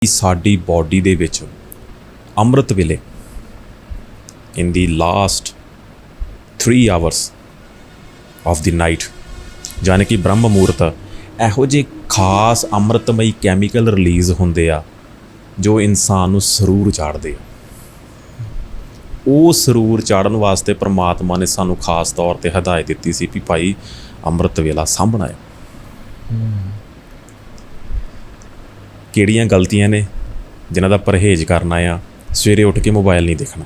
ਕਿ ਸਾਡੀ ਬਾਡੀ ਦੇ ਵਿੱਚ ਅੰਮ੍ਰਿਤ ਵੇਲੇ in the last 3 hours of the night ਯਾਨੀ ਕਿ ਬ੍ਰਹਮ ਮੂਰਤ ਇਹੋ ਜਿਹੇ ਖਾਸ ਅੰਮ੍ਰਿਤਮਈ ਕੈਮੀਕਲ ਰਿਲੀਜ਼ ਹੁੰਦੇ ਆ ਜੋ ਇਨਸਾਨ ਨੂੰ ਸਰੂਰ ਚਾੜਦੇ ਆ। ਉਹ ਸਰੂਰ ਚਾੜਨ ਵਾਸਤੇ ਪ੍ਰਮਾਤਮਾ ਨੇ ਸਾਨੂੰ ਖਾਸ ਤੌਰ ਤੇ ਹਦਾਇਤ ਦਿੱਤੀ ਸੀ ਵੀ ਭਾਈ ਅੰਮ੍ਰਿਤ ਵੇਲਾ ਸਾਂਭਣਾ ਹੈ। ਕਿਹੜੀਆਂ ਗਲਤੀਆਂ ਨੇ ਜਿਨ੍ਹਾਂ ਦਾ ਪਰਹੇਜ਼ ਕਰਨਾ ਆ ਸਵੇਰੇ ਉੱਠ ਕੇ ਮੋਬਾਈਲ ਨਹੀਂ ਦੇਖਣਾ।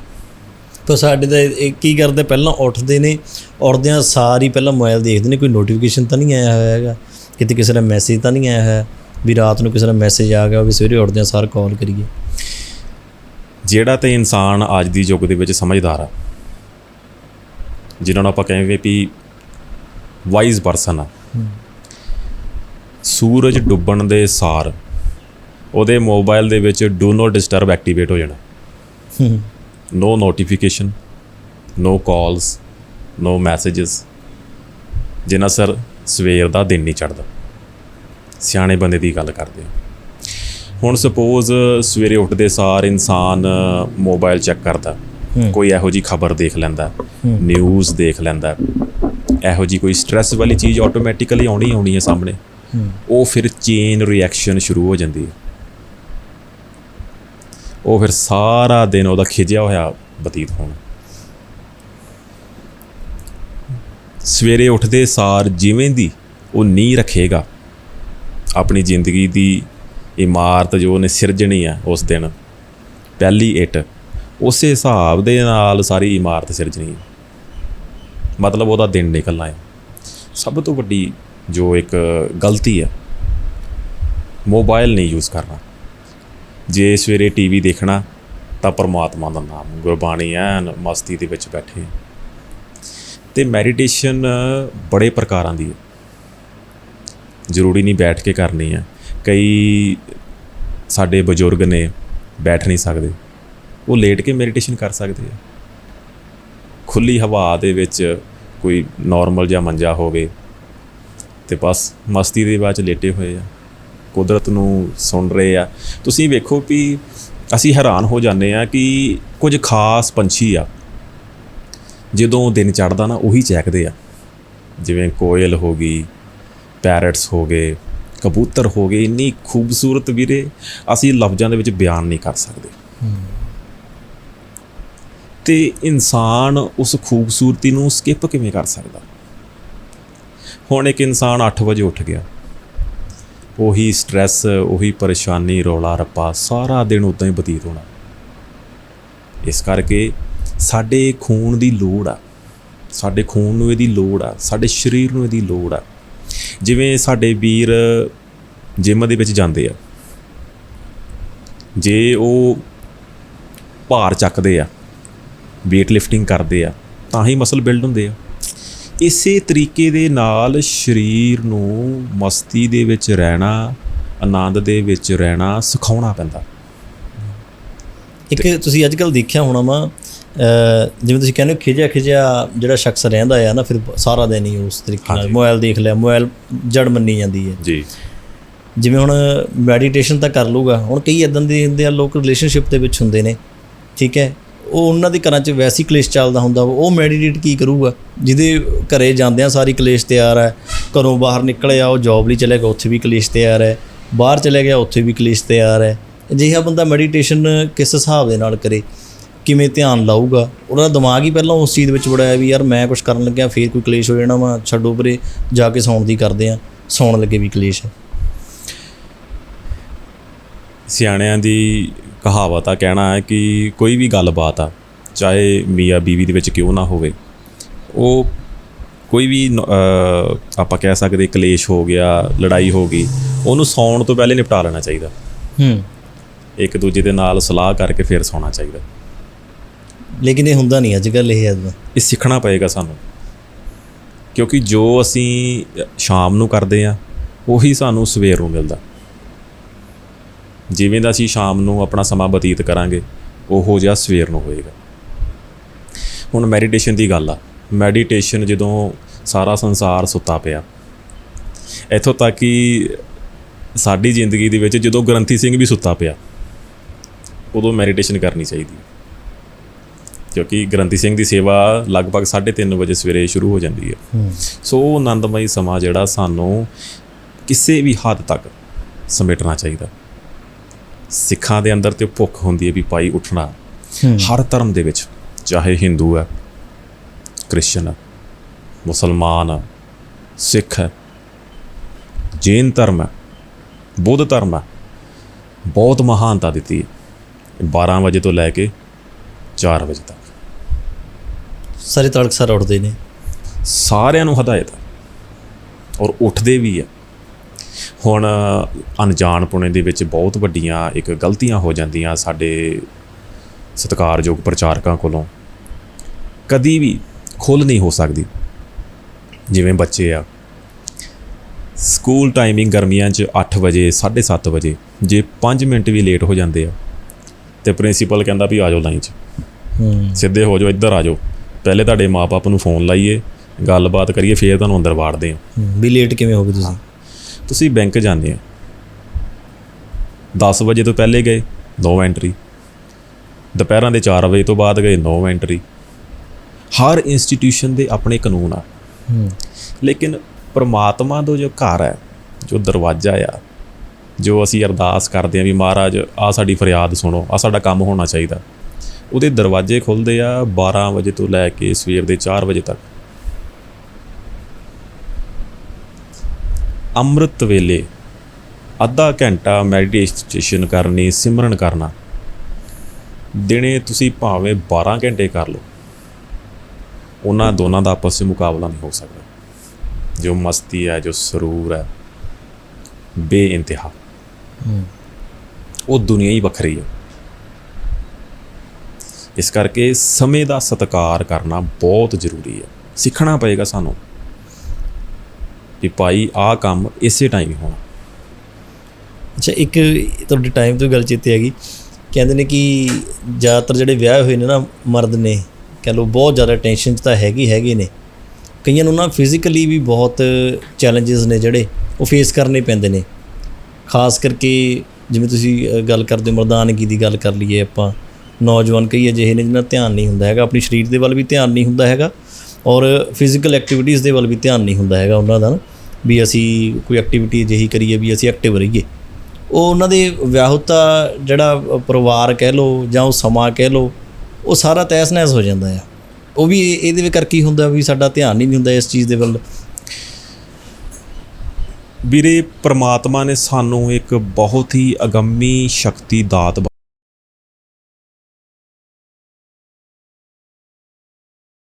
ਤਾਂ ਸਾਡੇ ਇਹ ਕੀ ਕਰਦੇ ਪਹਿਲਾਂ ਉੱਠਦੇ ਨੇ ਉੱਠਦਿਆਂ ਸਾਰੀ ਪਹਿਲਾਂ ਮੋਬਾਈਲ ਦੇਖਦੇ ਨੇ ਕੋਈ ਨੋਟੀਫਿਕੇਸ਼ਨ ਤਾਂ ਨਹੀਂ ਆਇਆ ਹੋਇਆ ਹੈਗਾ। ਕਿਤੇ ਕਿਸੇ ਦਾ ਮੈਸੇਜ ਤਾਂ ਨਹੀਂ ਆਇਆ ਹੋਇਆ ਵੀ ਰਾਤ ਨੂੰ ਕਿਸੇ ਦਾ ਮੈਸੇਜ ਆ ਗਿਆ ਵੀ ਸਵੇਰੇ ਉੱਠਦਿਆਂ ਸਾਰ ਕਾਲ ਕਰੀਏ। ਜਿਹੜਾ ਤੇ ਇਨਸਾਨ ਅੱਜ ਦੀ ਯੁੱਗ ਦੇ ਵਿੱਚ ਸਮਝਦਾਰ ਆ ਜਿਨ੍ਹਾਂ ਨੂੰ ਆਪਾਂ ਕਹਿੰਦੇ ਵੀ ਵਾਈਜ਼ ਪਰਸਨ ਆ। ਸੂਰਜ ਡੁੱਬਣ ਦੇ ਸਾਰ ਉਹਦੇ ਮੋਬਾਈਲ ਦੇ ਵਿੱਚ ਡੂ ਨੋਟ ਡਿਸਟਰਬ ਐਕਟੀਵੇਟ ਹੋ ਜਾਣਾ। ਹੂੰ no notification no calls no messages ਜਿਨ੍ਹਾਂ ਸਰ ਸਵੇਰ ਦਾ ਦਿਨ ਨਹੀਂ ਚੜਦਾ ਸਿਆਣੇ ਬੰਦੇ ਦੀ ਗੱਲ ਕਰਦੇ ਹਾਂ। ਹੁਣ ਸਪੋਜ਼ ਸਵੇਰੇ ਉੱਠਦੇ ਸਾਰ ਇਨਸਾਨ ਮੋਬਾਈਲ ਚੈੱਕ ਕਰਦਾ। ਕੋਈ ਇਹੋ ਜੀ ਖਬਰ ਦੇਖ ਲੈਂਦਾ। ਨਿਊਜ਼ ਦੇਖ ਲੈਂਦਾ। ਇਹੋ ਜੀ ਕੋਈ ਸਟ੍ਰੈਸ ਵਾਲੀ ਚੀਜ਼ ਆਟੋਮੈਟਿਕਲੀ ਆਉਣੀ ਆਉਣੀ ਹੈ ਸਾਹਮਣੇ। ਉਹ ਫਿਰ ਚੇਨ ਰਿਐਕਸ਼ਨ ਸ਼ੁਰੂ ਹੋ ਜਾਂਦੀ ਹੈ। ਉਹ ਫਿਰ ਸਾਰਾ ਦਿਨ ਉਹਦਾ ਖਿਜਿਆ ਹੋਇਆ ਬਤੀਤ ਹੋਣਾ। ਸਵੇਰੇ ਉੱਠਦੇ ਸਾਰ ਜਿਵੇਂ ਦੀ ਉਹ ਨੀਂਹ ਰੱਖੇਗਾ, ਆਪਣੀ ਜ਼ਿੰਦਗੀ ਦੀ ਇਮਾਰਤ ਜੋ ਉਹਨੇ ਸਿਰਜਣੀ ਆ ਉਸ ਦਿਨ, ਪਹਿਲੀ ਇੱਟ, ਉਸੇ ਹਿਸਾਬ ਦੇ ਨਾਲ ਸਾਰੀ ਇਮਾਰਤ ਸਿਰਜਣੀ ਹੈ ਮਤਲਬ ਉਹਦਾ ਦਿਨ ਨਿਕਲਣਾ ਹੈ ਸਭ ਤੋਂ ਵੱਡੀ ਜੋ ਇੱਕ ਗਲਤੀ ਹੈ ਮੋਬਾਈਲ ਨਹੀਂ ਯੂਜ਼ ਕਰਨਾ। ਜੇ ਸਵੇਰੇ ਟੀਵੀ ਦੇਖਣਾ, ਤਾਂ ਪਰਮਾਤਮਾ ਦਾ ਨਾਮ, ਗੁਰਬਾਣੀ ਐਨ ਮਸਤੀ ਦੇ ਵਿੱਚ ਬੈਠੇ ਤੇ ਮੈਡੀਟੇਸ਼ਨ ਬੜੇ ਪ੍ਰਕਾਰਾਂ ਦੀ ਹੈ ਜ਼ਰੂਰੀ ਨਹੀਂ ਬੈਠ ਕੇ ਕਰਨੀ ਹੈ ਕਈ ਸਾਡੇ ਬਜ਼ੁਰਗ ਨੇ ਬੈਠ ਨਹੀਂ ਸਕਦੇ। ਉਹ ਲੇਟ ਕੇ ਮੈਡੀਟੇਸ਼ਨ ਕਰ ਸਕਦੇ ਆ। ਖੁੱਲੀ ਹਵਾ ਦੇ ਵਿੱਚ ਕੋਈ ਨਾਰਮਲ ਜਿਹਾ ਮੰਜਾ ਹੋਵੇ ਤੇ ਬਸ ਮਸਤੀ ਦੇ ਬਾਅਦ ਚ ਲੇਟੇ ਹੋਏ ਆ। ਕੁਦਰਤ ਨੂੰ ਸੁਣ ਰਹੇ ਆ। ਤੁਸੀਂ ਵੇਖੋ ਵੀ ਅਸੀਂ ਹੈਰਾਨ ਹੋ ਜਾਂਦੇ ਆ ਕਿ ਕੁਝ ਖਾਸ ਪੰਛੀ ਆ, ਜਦੋਂ ਦਿਨ ਚੜ੍ਹਦਾ ਨਾ ਉਹੀ ਚਹਿਕਦੇ ਆ। ਜਿਵੇਂ ਕੋਇਲ ਹੋ ਗਈ, ਪੈਰਟਸ ਹੋ ਗਏ, ਕਬੂਤਰ ਹੋ ਗਏ, ਇੰਨੀ ਖੂਬਸੂਰਤ ਵੀਰੇ, ਅਸੀਂ ਲਫ਼ਜ਼ਾਂ ਦੇ ਵਿੱਚ ਬਿਆਨ ਨਹੀਂ ਕਰ ਸਕਦੇ। ਤੇ ਇਨਸਾਨ ਉਸ ਖੂਬਸੂਰਤੀ ਨੂੰ ਸਕਿਪ ਕਿਵੇਂ ਕਰ ਸਕਦਾ? ਹੁਣ ਇੱਕ ਇਨਸਾਨ 8 ਵਜੇ ਉੱਠ ਗਿਆ। ਉਹੀ ਸਟ੍ਰੈਸ ਉਹੀ ਪਰੇਸ਼ਾਨੀ, ਰੌਲਾ ਰੱਪਾ, ਸਾਰਾ ਦਿਨ ਉਦਾਂ ਹੀ ਬਤੀਤ ਹੋਣਾ। ਇਸ ਕਰਕੇ ਸਾਡੇ ਖੂਨ ਦੀ ਲੋੜ ਆ। ਸਾਡੇ ਖੂਨ ਨੂੰ ਇਹਦੀ ਲੋੜ ਆ, ਸਾਡੇ ਸਰੀਰ ਨੂੰ ਇਹਦੀ ਲੋੜ ਆ। ਜਿਵੇਂ ਸਾਡੇ ਵੀਰ ਜਿਮ ਦੇ ਵਿੱਚ ਜਾਂਦੇ ਆ। ਜੇ ਉਹ ਭਾਰ ਚੱਕਦੇ ਆ weight lifting ਕਰਦੇ ਆ, ਤਾਂ ਹੀ ਮਸਲ ਬਿਲਡ ਹੁੰਦੇ ਆ। ਇਸੇ ਤਰੀਕੇ ਦੇ ਨਾਲ ਸਰੀਰ ਨੂੰ ਮਸਤੀ ਦੇ ਵਿੱਚ ਰਹਿਣਾ ਆਨੰਦ ਦੇ ਵਿੱਚ ਰਹਿਣਾ ਸਿਖਾਉਣਾ ਪੈਂਦਾ। ਇੱਕ ਤੁਸੀਂ ਅੱਜ ਕੱਲ ਦੇਖਿਆ ਹੋਣਾ ਵਾ ਜਿਵੇਂ ਤੁਸੀਂ ਕਹਿੰਦੇ ਹੋ ਖਿਜਿਆ ਖਿਜਿਆ ਜਿਹੜਾ ਸ਼ਖਸ ਰਹਿੰਦਾ ਆ ਨਾ ਫਿਰ ਸਾਰਾ ਦਿਨ ਹੀ ਉਸ ਤਰੀਕੇ ਨਾਲ ਮੋਬਾਈਲ ਦੇਖ ਲਿਆ ਮੋਬਾਈਲ ਜੜ ਮੰਨੀ ਜਾਂਦੀ ਹੈ। ਜੀ। ਜਿਵੇਂ ਹੁਣ ਮੈਡੀਟੇਸ਼ਨ ਤਾਂ ਕਰ ਲੂਗਾ ਹੁਣ ਕਈ ਇਦਾਂ ਦੇ ਹੁੰਦੇ ਆ ਲੋਕ ਰਿਲੇਸ਼ਨਸ਼ਿਪ ਦੇ ਵਿੱਚ ਹੁੰਦੇ ਨੇ ਠੀਕ ਹੈ? ਉਹ ਉਹਨਾਂ ਦੇ ਘਰਾਂ 'ਚ ਵੈਸੀ ਕਲੇਸ਼ ਚੱਲਦਾ ਹੁੰਦਾ ਵਾ। ਉਹ ਮੈਡੀਟੇਟ ਕੀ ਕਰੂਗਾ? ਜਿਹਦੇ ਘਰੇ ਜਾਂਦਿਆਂ ਸਾਰੀ ਕਲੇਸ਼ ਤਿਆਰ ਹੈ। ਘਰੋਂ ਬਾਹਰ ਨਿਕਲਿਆ ਉਹ ਜੌਬ ਲਈ ਚਲੇ ਗਿਆ, ਉੱਥੇ ਵੀ ਕਲੇਸ਼ ਤਿਆਰ ਹੈ। ਬਾਹਰ ਚਲੇ ਗਿਆ, ਉੱਥੇ ਵੀ ਕਲੇਸ਼ ਤਿਆਰ ਹੈ। ਅਜਿਹਾ ਬੰਦਾ ਮੈਡੀਟੇਸ਼ਨ ਕਿਸ ਹਿਸਾਬ ਦੇ ਨਾਲ ਕਰੇ? ਕਿਵੇਂ ਧਿਆਨ ਲਾਊਗਾ? ਉਹਦਾ ਦਿਮਾਗ ਹੀ ਪਹਿਲਾਂ ਉਸ ਚੀਜ਼ ਵਿੱਚ ਬੜਾਇਆ ਵੀ ਯਾਰ ਮੈਂ ਕੁਝ ਕਰਨ ਲੱਗਿਆ, ਫੇਰ ਕੋਈ ਕਲੇਸ਼ ਹੋ ਜਾਣਾ ਵਾ, ਛੱਡੋ ਪਰੇ, ਜਾ ਕੇ ਸੌਣ ਦੀ ਕਰਦੇ ਆ ਸੌਣ ਲੱਗੇ ਵੀ ਕਲੇਸ਼ ਹੈ। ਸਿਆਣਿਆਂ ਦੀ ਕਹਾਵਤ ਆ ਕਹਿਣਾ ਹੈ ਕਿ ਕੋਈ ਵੀ ਗੱਲਬਾਤ ਆ ਚਾਹੇ ਮੀਆਂ ਬੀਵੀ ਦੇ ਵਿੱਚ ਕਿਉਂ ਨਾ ਹੋਵੇ ਉਹ ਕੋਈ ਵੀ ਆਪਾਂ ਕਹਿ ਸਕਦੇ ਕਲੇਸ਼ ਹੋ ਗਿਆ ਲੜਾਈ ਹੋ ਗਈ ਉਹਨੂੰ ਸੌਣ ਤੋਂ ਪਹਿਲੇ ਨਿਪਟਾ ਲੈਣਾ ਚਾਹੀਦਾ। ਹੂੰ। ਇੱਕ ਦੂਜੇ ਦੇ ਨਾਲ ਸਲਾਹ ਕਰਕੇ ਫਿਰ ਸੌਣਾ ਚਾਹੀਦਾ। ਲੇਕਿਨ ਇਹ ਹੁੰਦਾ ਨਹੀਂ ਅੱਜ ਕੱਲ ਇਹ ਇਦਾਂ ਇਹ ਸਿੱਖਣਾ ਪਏਗਾ ਸਾਨੂੰ। ਕਿਉਂਕਿ ਜੋ ਅਸੀਂ ਸ਼ਾਮ ਨੂੰ ਕਰਦੇ ਆ ਉਹੀ ਸਾਨੂੰ ਸਵੇਰ ਨੂੰ ਮਿਲਦਾ। ਜਿਵੇਂ ਦਾ ਅਸੀਂ ਸ਼ਾਮ ਨੂੰ ਆਪਣਾ ਸਮਾਂ ਬਤੀਤ ਕਰਾਂਗੇ ਉਹੋ ਜਿਹਾ ਸਵੇਰ ਨੂੰ ਹੋਏਗਾ। ਹੁਣ ਮੈਡੀਟੇਸ਼ਨ ਦੀ ਗੱਲ ਆ। ਮੈਡੀਟੇਸ਼ਨ ਜਦੋਂ ਸਾਰਾ ਸੰਸਾਰ ਸੁੱਤਾ ਪਿਆ ਇੱਥੋਂ ਤੱਕ ਕਿ ਸਾਡੀ ਜ਼ਿੰਦਗੀ ਦੇ ਵਿੱਚ ਜਦੋਂ ਗ੍ਰੰਥੀ ਸਿੰਘ ਵੀ ਸੁੱਤਾ ਪਿਆ ਉਦੋਂ ਮੈਡੀਟੇਸ਼ਨ ਕਰਨੀ ਚਾਹੀਦੀ ਕਿਉਂਕਿ ਗ੍ਰੰਥੀ ਸਿੰਘ ਦੀ ਸੇਵਾ ਲਗਭਗ 3:30 ਵਜੇ ਸਵੇਰੇ ਸ਼ੁਰੂ ਹੋ ਜਾਂਦੀ ਹੈ। ਹੂੰ। ਸੋ ਉਹ ਆਨੰਦਮਈ ਸਮਾਂ ਜਿਹੜਾ ਸਾਨੂੰ ਕਿਸੇ ਵੀ ਹੱਦ ਤੱਕ ਸਮੇਟਣਾ ਚਾਹੀਦਾ। ਸਿੱਖਾਂ ਦੇ ਅੰਦਰ ਤੇ ਭੁੱਖ ਹੁੰਦੀ ਹੈ ਵੀ ਭਾਈ ਉੱਠਣਾ। ਹਰ ਧਰਮ ਦੇ ਵਿੱਚ ਚਾਹੇ ਹਿੰਦੂ ਹੈ ਕ੍ਰਿਸਚਨ ਹੈ ਮੁਸਲਮਾਨ ਹੈ ਸਿੱਖ ਹੈ ਜੈਨ ਧਰਮ ਹੈ ਬੁੱਧ ਧਰਮ ਹੈ ਬਹੁਤ ਮਹਾਨਤਾ ਦਿੱਤੀ ਹੈ 12 ਵਜੇ ਤੋਂ ਲੈ ਕੇ 4 ਵਜੇ ਤੱਕ। ਸਾਰੇ ਤੜਕਸਾਰ ਉੱਠਦੇ ਨੇ। ਸਾਰਿਆਂ ਨੂੰ ਹਦਾਇਤ ਹੈ। ਔਰ ਉੱਠਦੇ ਵੀ ਹੈ। ਹੁਣ ਅਣਜਾਣਪੁਣੇ ਦੇ ਵਿੱਚ ਬਹੁਤ ਵੱਡੀਆਂ ਇੱਕ ਗਲਤੀਆਂ ਹੋ ਜਾਂਦੀਆਂ ਸਾਡੇ ਸਤਿਕਾਰਯੋਗ ਪ੍ਰਚਾਰਕਾਂ ਕੋਲੋਂ। ਕਦੀ ਵੀ ਖੁੱਲ ਨਹੀਂ ਹੋ ਸਕਦੀ। ਜਿਵੇਂ ਬੱਚੇ ਆ। ਸਕੂਲ ਟਾਈਮਿੰਗ ਗਰਮੀਆਂ 'ਚ 8 ਵਜੇ 7:30 ਵਜੇ ਜੇ 5 ਮਿੰਟ ਵੀ ਲੇਟ ਹੋ ਜਾਂਦੇ ਆ ਤੇ ਪ੍ਰਿੰਸੀਪਲ ਕਹਿੰਦਾ ਵੀ ਆ ਜਾਓ ਲਾਈਨ 'ਚ। ਹੂੰ। ਸਿੱਧੇ ਹੋ ਜਾਓ ਇੱਧਰ ਆ ਜਾਓ। ਪਹਿਲੇ ਤੁਹਾਡੇ ਮਾਪੇ ਨੂੰ ਫੋਨ ਲਾਈਏ ਗੱਲਬਾਤ ਕਰੀਏ ਫੇਰ ਤੁਹਾਨੂੰ ਅੰਦਰ ਵਾੜਦੇ ਆ। ਹੂੰ, ਵੀ ਲੇਟ ਕਿਵੇਂ ਹੋ ਗਏ ਤੁਸੀਂ? ਤੁਸੀਂ ਬੈਂਕ ਜਾਂਦੇ ਆ 10 ਵਜੇ ਤੋਂ ਪਹਿਲੇ ਗਏ ਨੋ ਐਂਟਰੀ ਦੁਪਹਿਰਾਂ ਦੇ 4 ਵਜੇ ਤੋਂ ਬਾਅਦ ਗਏ ਨੋ ਐਂਟਰੀ ਹਰ ਇੰਸਟੀਟਿਊਸ਼ਨ ਦੇ ਆਪਣੇ ਕਾਨੂੰਨ ਆ। ਹੂੰ। ਲੇਕਿਨ ਪ੍ਰਮਾਤਮਾ ਦਾ ਜੋ ਘਰ ਹੈ ਜੋ ਦਰਵਾਜ਼ਾ ਆ ਜੋ ਅਸੀਂ ਅਰਦਾਸ ਕਰਦੇ ਆ ਵੀ ਮਹਾਰਾਜ ਆ ਸਾਡੀ ਫਰਿਆਦ ਸੁਣੋ ਆ ਸਾਡਾ ਕੰਮ ਹੋਣਾ ਚਾਹੀਦਾ। ਉਹਦੇ ਦਰਵਾਜ਼ੇ ਖੁੱਲਦੇ ਆ 12 ਵਜੇ ਤੋਂ ਲੈ ਕੇ ਸਵੇਰ ਦੇ 4 ਵਜੇ ਤੱਕ। ਅੰਮ੍ਰਿਤ ਵੇਲੇ ਅੱਧਾ ਘੰਟਾ ਮੈਡੀਟੇਸ਼ਨ ਕਰਨੀ ਸਿਮਰਨ ਕਰਨਾ। ਦਿਨੇ ਤੁਸੀਂ ਭਾਵੇਂ 12 ਘੰਟੇ ਕਰ ਲਓ। ਉਹਨਾਂ ਦੋਨਾਂ ਦਾ ਆਪਸ ਵਿੱਚ ਮੁਕਾਬਲਾ ਨਹੀਂ ਹੋ ਸਕਦਾ। ਜੋ ਮਸਤੀ ਹੈ ਜੋ ਸਰੂਰ ਹੈ ਬੇਇੰਤਹਾ। ਉਹ ਦੁਨੀਆ ਹੀ ਵੱਖਰੀ ਹੈ। ਇਸ ਕਰਕੇ ਸਮੇਂ ਦਾ ਸਤਿਕਾਰ ਕਰਨਾ ਬਹੁਤ ਜ਼ਰੂਰੀ ਹੈ। ਸਿੱਖਣਾ ਪਏਗਾ ਸਾਨੂੰ। ਕਿ ਭਾਈ ਆਹ ਕੰਮ ਇਸੇ ਟਾਈਮ ਹੋਣਾ। ਅੱਛਾ, ਇੱਕ ਤੁਹਾਡੇ ਟਾਈਮ ਤੋਂ ਗੱਲ ਚੇਤੇ ਹੈਗੀ ਕਹਿੰਦੇ ਨੇ ਕਿ ਜ਼ਿਆਦਾਤਰ ਜਿਹੜੇ ਵਿਆਹ ਹੋਏ ਨੇ ਨਾ ਮਰਦ ਨੇ, ਕਹ ਲਓ ਬਹੁਤ ਜ਼ਿਆਦਾ ਟੈਨਸ਼ਨ 'ਚ ਤਾਂ ਹੈਗੇ ਹੈਗੇ ਨੇ। ਕਈਆਂ ਨੂੰ ਨਾ ਫਿਜ਼ੀਕਲੀ ਵੀ ਬਹੁਤ ਚੈਲੰਜਸ ਨੇ ਜਿਹੜੇ ਉਹ ਫੇਸ ਕਰਨੇ ਪੈਂਦੇ ਨੇ। ਖਾਸ ਕਰਕੇ ਜਿਵੇਂ ਤੁਸੀਂ ਗੱਲ ਕਰਦੇ ਹੋ ਮਰਦਾਨਗੀ ਦੀ ਗੱਲ ਕਰ ਲਈਏ ਆਪਾਂ। ਨੌਜਵਾਨ ਕਈ ਅਜਿਹੇ ਨੇ ਜਿਨ੍ਹਾਂ ਦਾ ਧਿਆਨ ਨਹੀਂ ਹੁੰਦਾ ਹੈਗਾ, ਆਪਣੀ ਸਰੀਰ ਦੇ ਵੱਲ ਵੀ ਧਿਆਨ ਨਹੀਂ ਹੁੰਦਾ ਹੈਗਾ। ਔਰ ਫਿਜ਼ੀਕਲ ਐਕਟੀਵਿਟੀਜ਼ ਦੇ ਵੱਲ ਵੀ ਧਿਆਨ ਨਹੀਂ ਹੁੰਦਾ ਹੈਗਾ ਉਹਨਾਂ ਦਾ ਵੀ ਅਸੀਂ ਕੋਈ ਐਕਟੀਵਿਟੀ ਅਜਿਹੀ ਕਰੀਏ ਵੀ ਅਸੀਂ ਐਕਟਿਵ ਰਹੀਏ। ਉਹ ਉਹਨਾਂ ਦੇ ਵਿਆਹੁਤਾ ਜਿਹੜਾ ਪਰਿਵਾਰ ਕਹਿ ਲਓ ਜਾਂ ਉਹ ਸਮਾਂ ਕਹਿ ਲਓ, ਉਹ ਸਾਰਾ ਤਹਿਸ ਨਹਿਸ ਹੋ ਜਾਂਦਾ ਆ। ਉਹ ਵੀ ਇਹਦੇ ਵਿੱਚ ਕਰਕੇ ਹੁੰਦਾ ਵੀ ਸਾਡਾ ਧਿਆਨ ਨਹੀਂ ਹੁੰਦਾ ਇਸ ਚੀਜ਼ ਦੇ ਵੱਲ। ਵੀਰੇ, ਪ੍ਰਮਾਤਮਾ ਨੇ ਸਾਨੂੰ ਇੱਕ ਬਹੁਤ ਹੀ ਅਗੰਮੀ ਸ਼ਕਤੀ ਦਾਤ